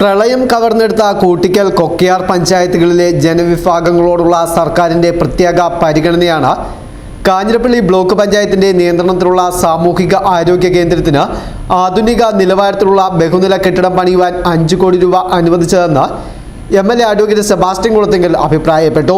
പ്രളയം കവർന്നെടുത്ത കൂട്ടിക്കൽ കൊക്കയാർ പഞ്ചായത്തുകളിലെ ജനവിഭാഗങ്ങളോടുള്ള സർക്കാരിന്റെ പ്രത്യേക പരിഗണനയാണ്. കാഞ്ഞിരപ്പള്ളി ബ്ലോക്ക് പഞ്ചായത്തിന്റെ നിയന്ത്രണത്തിലുള്ള സാമൂഹിക ആരോഗ്യ കേന്ദ്രത്തിന് ആധുനിക നിലവാരത്തിലുള്ള ബഹുനില കെട്ടിടം പണിയുവാൻ അഞ്ചു കോടി രൂപ അനുവദിച്ചതെന്ന് M L A advocate Sebastian Kulathingal അഭിപ്രായപ്പെട്ടു.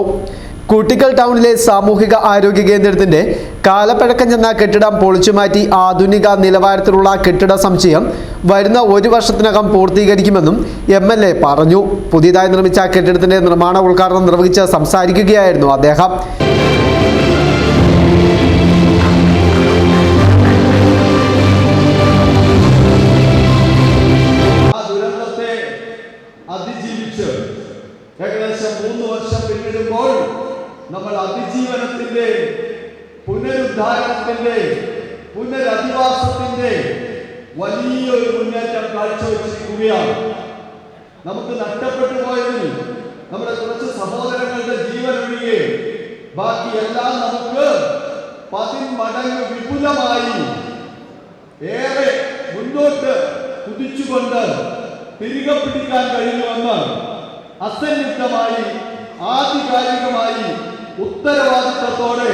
കൂട്ടിക്കൽ ടൗണിലെ സാമൂഹിക ആരോഗ്യ കേന്ദ്രത്തിന്റെ കാലപ്പഴക്കം ചെന്ന കെട്ടിടം പൊളിച്ചുമാറ്റി ആധുനിക നിലവാരത്തിലുള്ള കെട്ടിട സംശയം വരുന്ന ഒരു വർഷത്തിനകം പൂർത്തീകരിക്കുമെന്നും എം എൽ എ പറഞ്ഞു. പുതിയതായി നിർമ്മിച്ച കെട്ടിടത്തിന്റെ നിർമ്മാണ ഉദ്ഘാടനം നിർവഹിച്ച് സംസാരിക്കുകയായിരുന്നു അദ്ദേഹം. അതിജീവിച്ച് ഏകദേശം മൂന്ന് വർഷം പിന്നിടുമ്പോൾ നമ്മൾ അതിജീവനത്തിന്റെ പുനരുദ്ധാരണത്തിന്റെ പുനരധിവാസത്തിന്റെ വലിയൊരു മുന്നേറ്റം കാഴ്ചവെച്ചിരിക്കുകയാണ്. നമുക്ക് നഷ്ടപ്പെട്ടു പോയതിൽ നമ്മുടെ കുറച്ച് സഹോദരങ്ങളുടെ ജീവൻ ഒഴികെ ബാക്കിയെല്ലാം നമുക്ക് പതിന്മടങ്ങ് വിപുലമായി ഏറെ മുന്നോട്ട് കുതിച്ചുകൊണ്ട് തിരികെ പിടിക്കാൻ കഴിയുമെന്ന് അസന്നിഗ്ധമായി ആധികാരികമായി ഉത്തരവാദിത്തത്തോടെ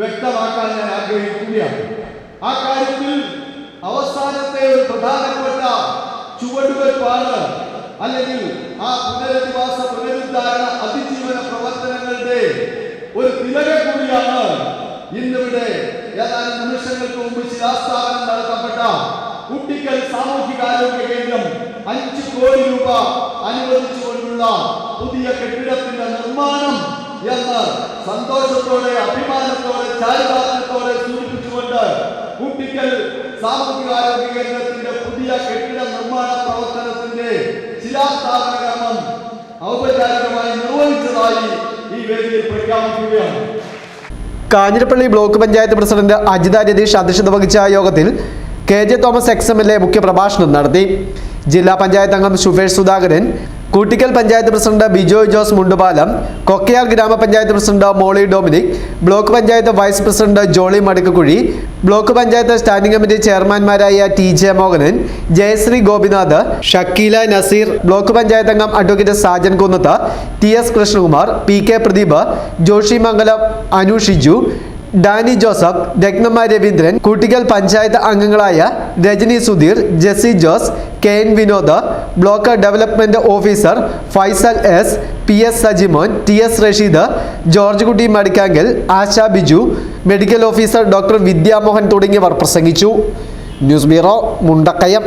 വ്യക്തമാക്കാൻ ഞാൻ ആഗ്രഹിക്കുകയാണ്. ആ കാര്യത്തിൽ അവസാനത്തെ ഒരു പ്രധാനപ്പെട്ട ചുവടുവെപ്പാണ് അല്ലെങ്കിൽ ആ പുനരധിവാസ പുനരുദ്ധാരണ അതിജീവന പ്രവർത്തനങ്ങളുടെ ഒരു തിലക കൂടിയാണ് ഇന്നിവിടെ ഏതാനും നിമിഷങ്ങൾക്ക് മുമ്പ് ശിലാസ്ഥാപനം നടത്തപ്പെട്ട കുട്ടിക്കൽ സാമൂഹികാരോഗ്യ കേന്ദ്രം അഞ്ച് കോടി രൂപ അനുവദിച്ചുകൊണ്ടുള്ള പുതിയ കെട്ടിടത്തിന്റെ നിർമ്മാണം എന്ന് സന്തോഷത്തോടെ അഭിമാനത്തോടെ ചാരിതാർത്ഥ്യത്തോടെ സൂചിപ്പിച്ചുകൊണ്ട് കുട്ടിക്കൽ സാമൂഹികാരോഗ്യ കേന്ദ്രത്തിന്റെ പുതിയ കെട്ടിട നിർമ്മാണ പ്രവർത്തനത്തിന്റെ ശിലാസ്ഥാപന കർമ്മം ഔപചാരികമായി നിർവഹിച്ചതായി ഈ വേദിയിൽ പ്രഖ്യാപിക്കുകയാണ്. കാഞ്ഞിരപ്പള്ളി ബ്ലോക്ക് പഞ്ചായത്ത് പ്രസിഡന്റ് അജിത രതീഷ് അധ്യക്ഷത വഹിച്ച യോഗത്തിൽ K J Thomas ex M L A മുഖ്യപ്രഭാഷണം നടത്തി. ജില്ലാ പഞ്ചായത്ത് അംഗം ശുഭേഷ് സുധാകരൻ കൂട്ടിക്കൽ പഞ്ചായത്ത് പ്രസിഡന്റ് ബിജോയ് ജോസ് മുണ്ടുപാലം കൊക്കയാൽ ഗ്രാമപഞ്ചായത്ത് president Molly Dominic block panchayat vice president Jolly Madakkukuzhi block panchayat standing committee ചെയർമാൻമാരായ T J Mohanan Jayasree Gopinath Shakeela Nazeer block panchayat അംഗം advocate Sajan Kunnath T S Krishnakumar P K Pradeep Joshi Mangalam Anu Shiju Dani Joseph Rathnamma Raveendran Koottickal panchayat അംഗങ്ങളായ Rajani Sudheer Jessy Jose K N Vinod block development officer Faisal S P S Sajimon T S Rasheed George Kutty Madikkankal Asha Biju medical officer doctor Vidyamohan തുടങ്ങിയവർ പ്രസംഗിച്ചു. News bureau Mundakayam.